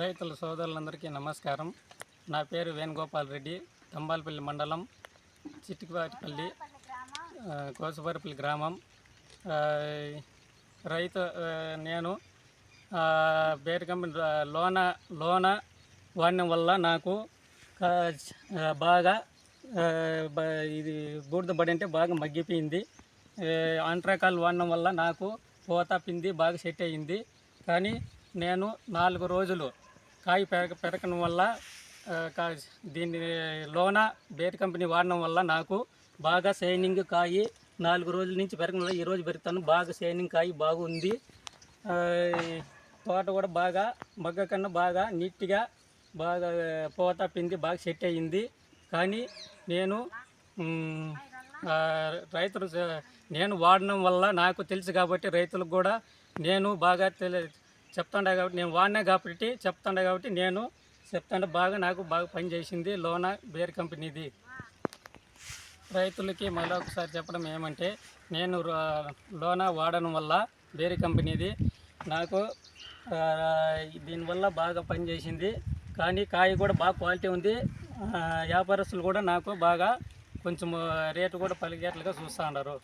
రైతుల సోదరులందరికీ నమస్కారం. నా పేరు వేణుగోపాల్ రెడ్డి తంబాలపల్లి మండలం చిట్టిపాటిపల్లి కోసపరిపల్లి గ్రామం. రైతు నేను ఆ, బేర్ కంపెనీ లోన లోన వాడడం వల్ల నాకు బాగా ఇది బూడిద పడి అంటే బాగా మగ్గిపోయింది. ఆంట్రాకాల్ వాడడం వల్ల నాకు పోత పింది బాగా సెట్ అయ్యింది. కానీ నేను నాలుగు రోజులు కాయ పెరగ పెరగడం వల్ల కా- దీన్ని లోన బేర్ కంపెనీ వాడడం వల్ల నాకు బాగా షైనింగ్ కాయి నాలుగు రోజుల నుంచి పెరగడం వల్ల ఈరోజు పెరుగుతాను. బాగా షైనింగ్ కాయి బాగుంది. తోట కూడా బాగా మగ్గ కన్నా బాగా నీట్గా బాగా పోత పిండి బాగా సెట్ అయ్యింది కానీ నేను రైతులు నేను వాడడం వల్ల నాకు తెలుసు కాబట్టి రైతులకు కూడా నేను బాగా తెలి చెప్తుండే కాబట్టి నేను వాడినా కాబట్టి చెప్తుండే కాబట్టి నేను చెప్తాండా బాగా నాకు బాగా పనిచేసింది లోన బేర్ కంపెనీది. రైతులకి మళ్ళీ ఒకసారి చెప్పడం ఏమంటే నేను లోనా లోన వాడడం వల్ల బేరీ కంపెనీది నాకు దీనివల్ల బాగా పనిచేసింది కానీ కాయ కూడా బాగా క్వాలిటీ ఉంది. వ్యాపారస్తులు కూడా నాకు బాగా కొంచెం రేటు కూడా పలికేట్లుగా చూస్తూ ఉన్నారు.